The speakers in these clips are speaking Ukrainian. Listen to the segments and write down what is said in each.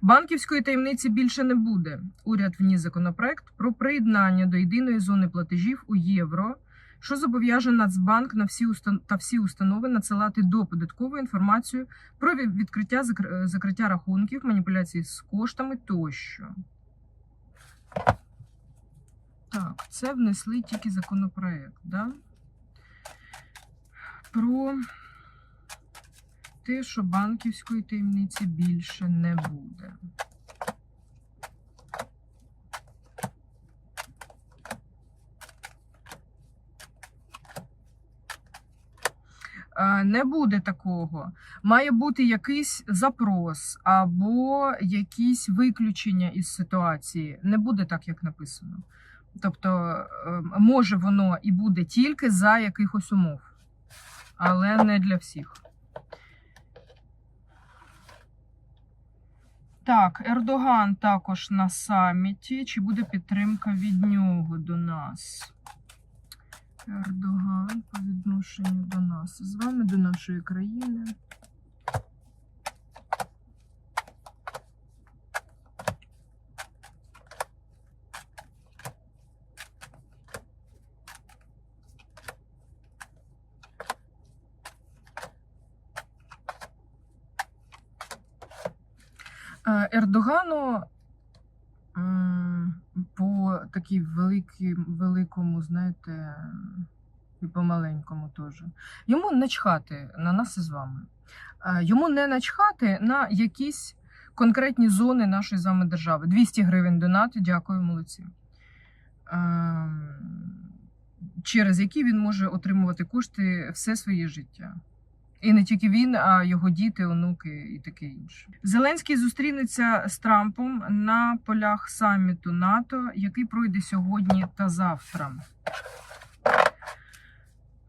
Банківської таємниці більше не буде. Уряд вніс законопроект про приєднання до єдиної зони платежів у євро, що зобов'яже Нацбанк на всі устан... та всі установи надсилати до податкову інформацію про відкриття закр- закриття рахунків, маніпуляції з коштами тощо. Так, це внесли тільки законопроект, да? Про те, що банківської таємниці більше не буде. Е, Не буде такого. Має бути якийсь запрос або якісь виключення із ситуації. Не буде так, як написано. Тобто, е, може воно і буде тільки за якихось умов, але не для всіх. Так, Ердоган також на саміті. Чи буде підтримка від нього до нас? Ердоган по відношенню до нас. З вами до нашої країни. Великому, знаєте, і по маленькому теж. Йому начхати на нас із вами. Йому не начхати на якісь конкретні зони нашої з вами держави. 200 гривень донати, дякую, молодці. Через які він може отримувати кошти все своє життя. І не тільки він, а його діти, онуки і таке інше. Зеленський зустрінеться з Трампом на полях саміту НАТО, який пройде сьогодні та завтра.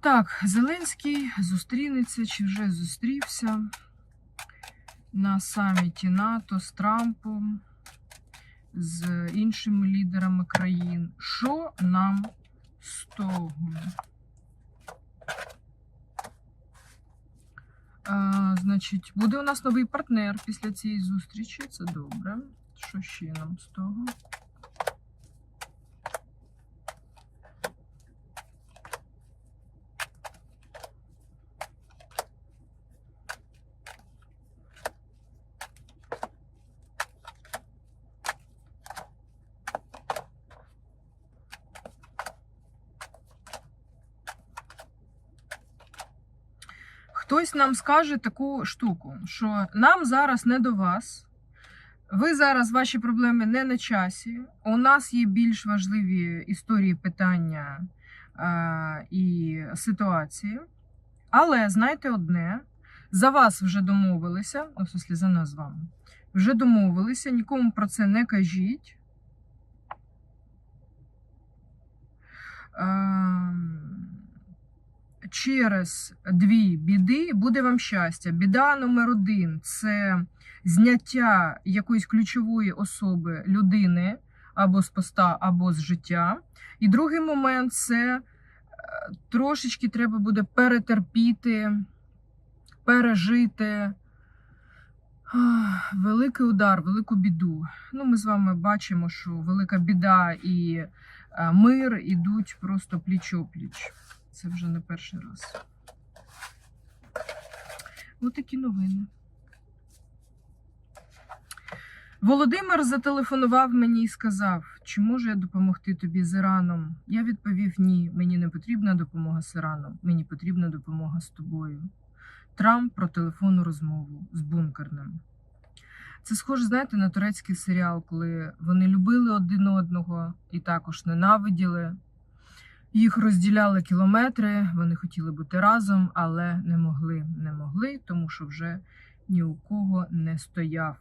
Так, Зеленський зустрінеться чи вже зустрівся на саміті НАТО з Трампом, з іншими лідерами країн. Що нам з того? Значить, буде у нас новий партнер після цієї зустрічі. Це добре. Що ще нам з того? Хтось нам скаже таку штуку, що нам зараз не до вас. Ви зараз ваші проблеми не на часі. У нас є більш важливі історії питання е, і ситуації. Але знайте одне: за вас вже домовилися, ну, в смысле, за нас з вами, вже домовилися, нікому про це не кажіть. Ем, через дві біди буде вам щастя. Біда номер один це зняття якоїсь ключової особи людини або з поста, або з життя. І другий момент це е, трошечки треба буде перетерпіти, пережити. Великий удар, велику біду. Ну, ми з вами бачимо, що велика біда і е, мир ідуть просто пліч-опліч. Це вже не перший раз. Ось такі новини. Володимир зателефонував мені і сказав, чи можу я допомогти тобі з Іраном. Я відповів: ні, мені не потрібна допомога з Іраном, мені потрібна допомога з тобою. Трамп про телефонну розмову з бункерним. Це схоже, знаєте, на турецький серіал, коли вони любили один одного і також ненавиділи. Їх розділяли кілометри, вони хотіли бути разом, але не могли. Не могли, тому що вже ні у кого не стояв.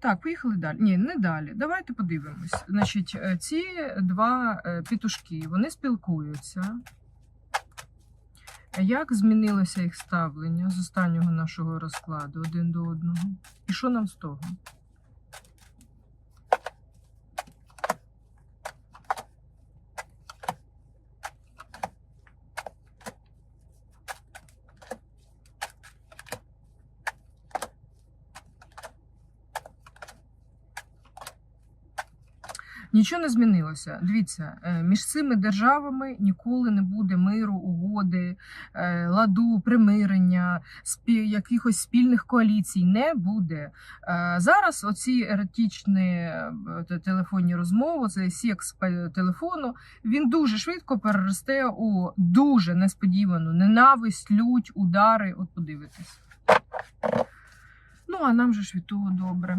Так, поїхали далі. Ні, не далі. Давайте подивимось. Значить, е, ці два е, петушки вони спілкуються. Як змінилося їх ставлення з останнього нашого розкладу один до одного? І що нам з того? Нічого не змінилося. Дивіться, е, між цими державами ніколи не буде миру, угоди, е, ладу, примирення, якихось спільних коаліцій. Не буде. Е, Зараз оці еретичні е, телефонні розмови, цей секс по телефону, він дуже швидко переросте у дуже несподівану ненависть, лють, удари. От подивитись. Ну, а нам же ж від того добре.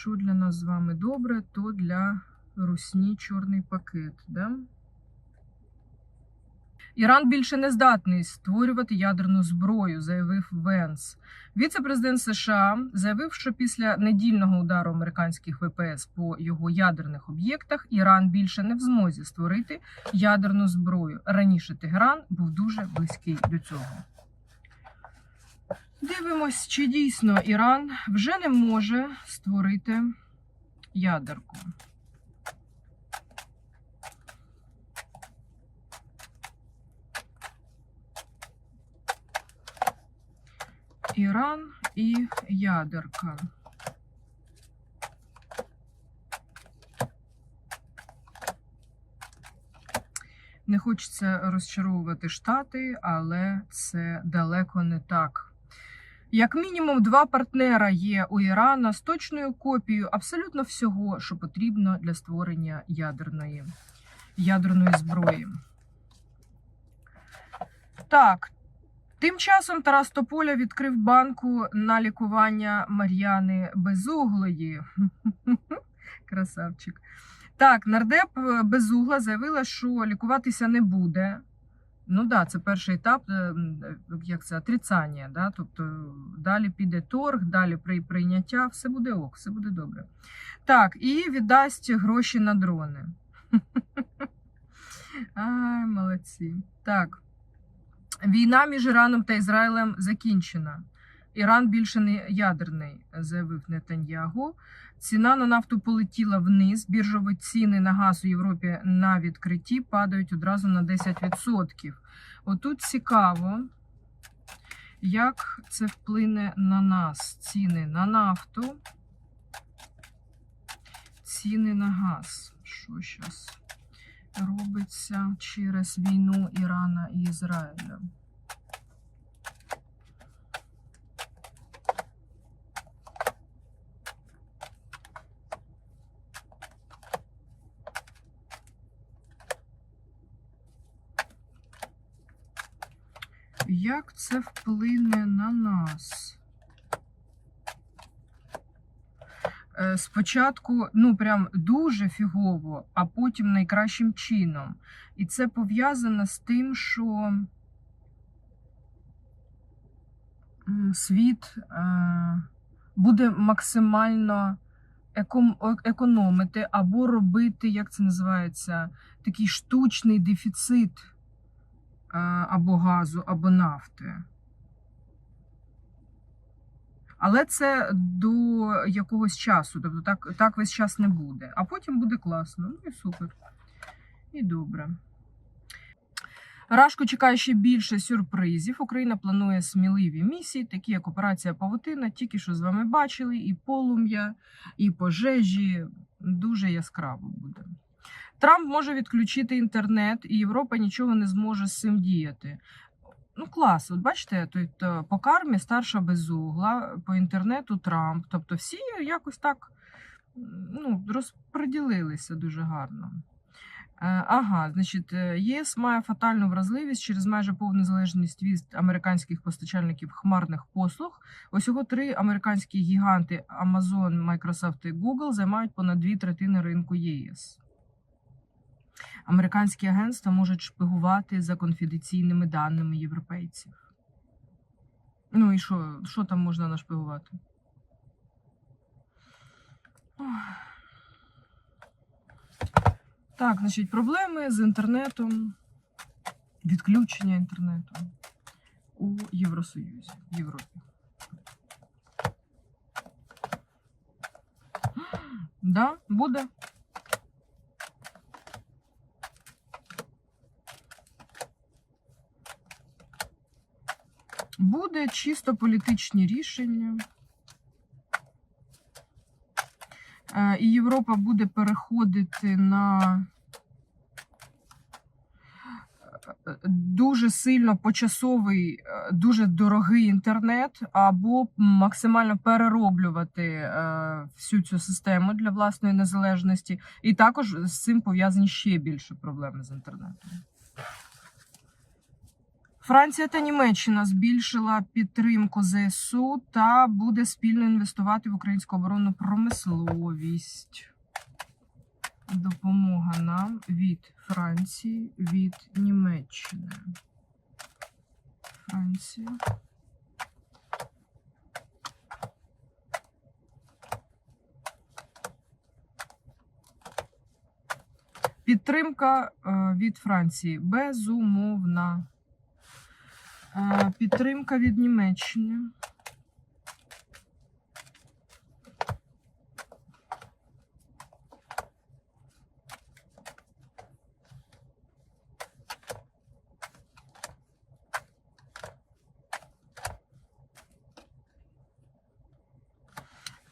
Що для нас з вами добре, то для русні чорний пакет. Да? Іран більше не здатний створювати ядерну зброю, заявив Венс. Віце-президент США заявив, що після недільного удару американських ВПС по його ядерних об'єктах Іран більше не в змозі створити ядерну зброю. Раніше Тегеран був дуже близький до цього. Дивимось, чи дійсно Іран вже не може створити ядерку. Іран і ядерка. Не хочеться розчаровувати Штати, але це далеко не так. Як мінімум, два партнера є у Ірана з точною копією абсолютно всього, що потрібно для створення ядерної, ядерної зброї. Так, тим часом Тарас Тополя відкрив банку на лікування Мар'яни Безуглої. Красавчик. Так, нардеп е, Безугла заявила, що лікуватися не буде. Ну так, да, це перший етап, е, е, як це отрицання. Да? Тобто далі піде торг, далі при прийняття, все буде ок, все буде добре. Так, і віддасть гроші на дрони. Ай, молодці. Так. Війна між Іраном та Ізраїлем закінчена. Іран більше не ядерний, заявив Нетаньягу. Ціна на нафту полетіла вниз. Біржові ціни на газ у Європі на відкритті падають одразу на 10%. Отут цікаво, як це вплине на нас. Ціни на нафту, ціни на газ. Що зараз робиться через війну Ірана і Ізраїля? Як це вплине на нас? Е, Спочатку, ну прям дуже фігово, а потім найкращим чином. І це пов'язано з тим, що світ е, буде максимально економити або робити, як це називається, такий штучний дефіцит або газу, або нафти. Але це до якогось часу, тобто так, так весь час не буде. А потім буде класно. Ну і супер. І добре. Рашку чекає ще більше сюрпризів. Україна планує сміливі місії, такі як операція Павутина, тільки що з вами бачили, і полум'я, і пожежі. Дуже яскраво буде. Трамп може відключити інтернет, і Європа нічого не зможе з цим діяти. Ну, клас, от бачите, то, то по кармі старша безугла, по інтернету Трамп. Тобто всі якось так ну, розподілилися дуже гарно. Е, Ага, значить, е, ЄС має фатальну вразливість через майже повну залежність від американських постачальників хмарних послуг. Усього три американські гіганти Amazon, Microsoft і Google займають понад дві третини ринку ЄС. Американські агентства можуть шпигувати за конфіденційними даними європейців. Ну і що, що там можна нашпигувати? Так, значить, проблеми з інтернетом, відключення інтернету у Євросоюзі, в Європі. Да, буде. Буде чисто політичні рішення. Е, І Європа буде переходити на е, дуже сильно почасовий, е, дуже дорогий інтернет, або максимально перероблювати всю цю систему для власної незалежності. І також з цим пов'язані ще більше проблеми з інтернетом. Франція та Німеччина збільшила підтримку ЗСУ та буде спільно інвестувати в українську оборонну промисловість. Допомога нам від Франції, від Німеччини. Франція. Підтримка е, від Франції безумовна. Підтримка від Німеччини.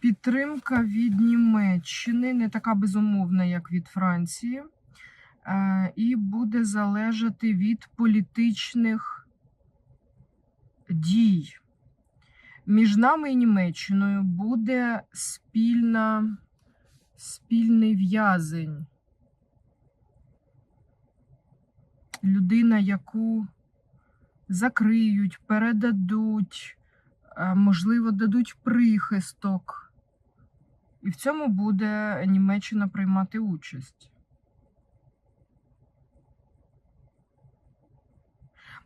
Підтримка від Німеччини не така безумовна, як від Франції, е, і буде залежати від політичних дій. Між нами і Німеччиною буде спільна, спільний в'язень. Людина, яку закриють, передадуть, можливо, дадуть прихисток. І в цьому буде Німеччина приймати участь.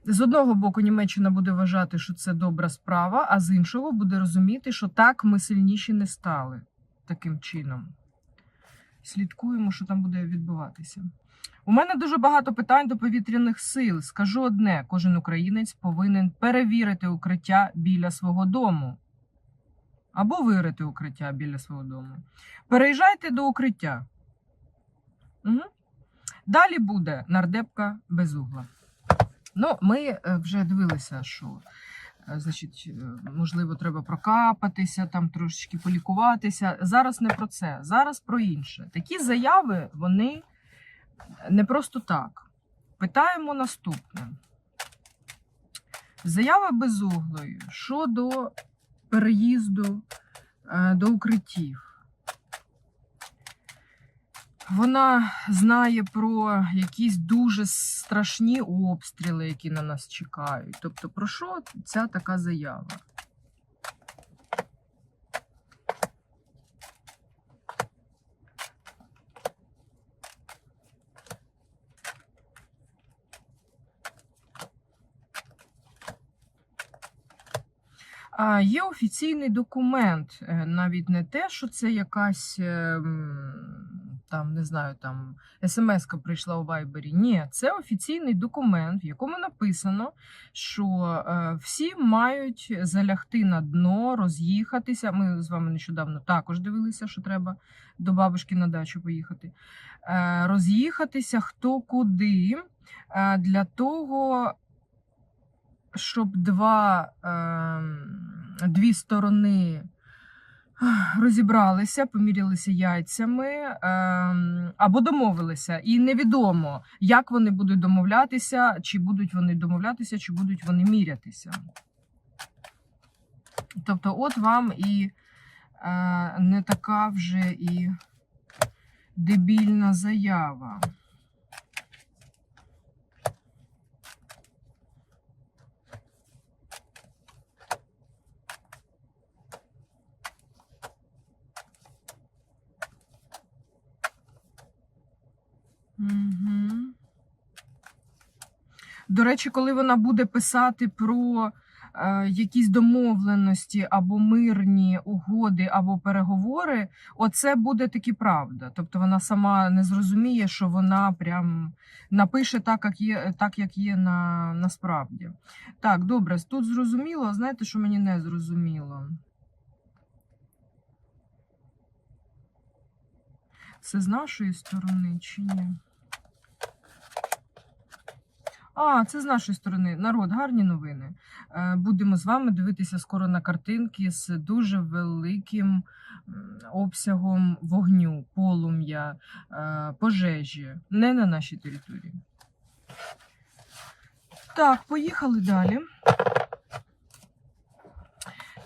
З одного боку, Німеччина буде вважати, що це добра справа, а з іншого буде розуміти, що так ми сильніші не стали таким чином. Слідкуємо, що там буде відбуватися. У мене дуже багато питань до повітряних сил. Скажу одне: кожен українець повинен перевірити укриття біля свого дому. Або вирити укриття біля свого дому. Переїжджайте до укриття. Угу. Далі буде нардепка без угла. Ну, ми е, вже дивилися, що е, значить, е, можливо, треба прокапатися, там трошечки полікуватися. Зараз не про це, зараз про інше. Такі заяви, вони не просто так. Питаємо наступне. Заява безуглої щодо переїзду до укриттів. Вона знає про якісь дуже страшні обстріли, які на нас чекають. Тобто, про що ця така заява? Є офіційний документ, е, навіть не те, що це якась е, м, там, не знаю, там смс-ка прийшла у Вайбері. Ні, це офіційний документ, в якому написано, що е, всі мають залягти на дно, роз'їхатися. Ми з вами нещодавно також дивилися, що треба до бабушки на дачу поїхати. Е, Роз'їхатися хто куди е, для того щоб два, е, дві сторони розібралися, помірялися яйцями е, або домовилися. І невідомо, як вони будуть домовлятися, чи будуть вони домовлятися, чи будуть вони мірятися. Тобто, от вам і е, не така вже і дебільна заява. Угу. До речі, коли вона буде писати про е, якісь домовленості або мирні угоди, або переговори, оце буде таки правда. Тобто вона сама не зрозуміє, що вона прям напише так, як є, так, як є на, насправді. Так, добре, тут зрозуміло, а знаєте, що мені не зрозуміло? Це з нашої сторони чи ні? А, це з нашої сторони. Народ, гарні новини. Е, Будемо з вами дивитися скоро на картинки з дуже великим обсягом вогню, полум'я, е, пожежі. Не на нашій території. Так, поїхали далі.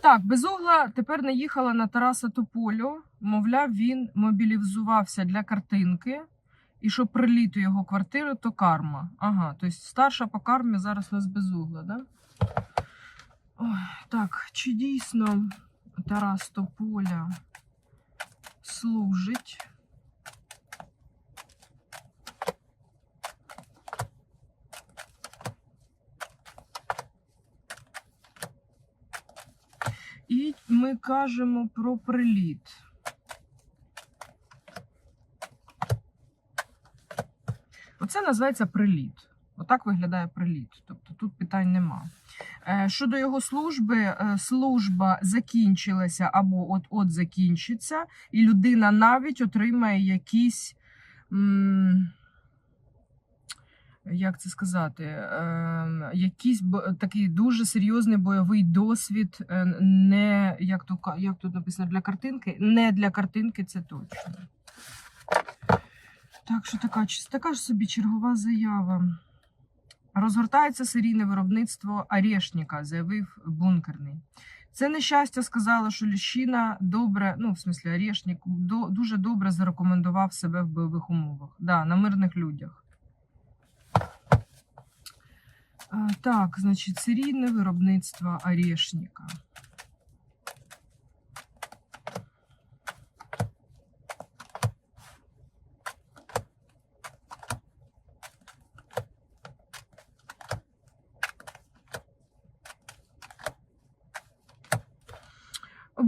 Так, безугла тепер наїхала на Тараса Тополю. Мовляв, він мобілізувався для картинки. І що приліт у його квартиру, то карма. Ага, тобто старша по кармі зараз нас безугла, да? Ой, так, чи дійсно Тарас Тополя служить? І ми кажемо про приліт. Оце називається приліт. Отак виглядає приліт. Тобто тут питань нема. Е, Щодо його служби, е, служба закінчилася або от-от закінчиться, і людина навіть отримає якісь. Як це сказати? Е, якийсь такий дуже серйозний бойовий досвід, е, не як то як тут написано для картинки, не для картинки, це точно. Так що така, така ж собі чергова заява. Розгортається серійне виробництво Орешника, заявив бункерний. Це нещастя сказала, що Ліщина добре, ну, в смислі, Орешник, до, дуже добре зарекомендував себе в бойових умовах. Да, на мирних людях. Так, значить, серійне виробництво Орешника.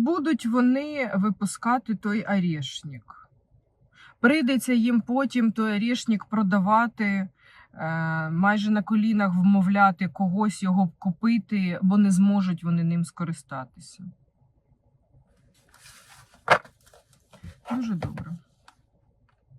Будуть вони випускати той орішник. Прийдеться їм потім той орішник продавати, е, майже на колінах вмовляти когось його купити, бо не зможуть вони ним скористатися. Дуже добре.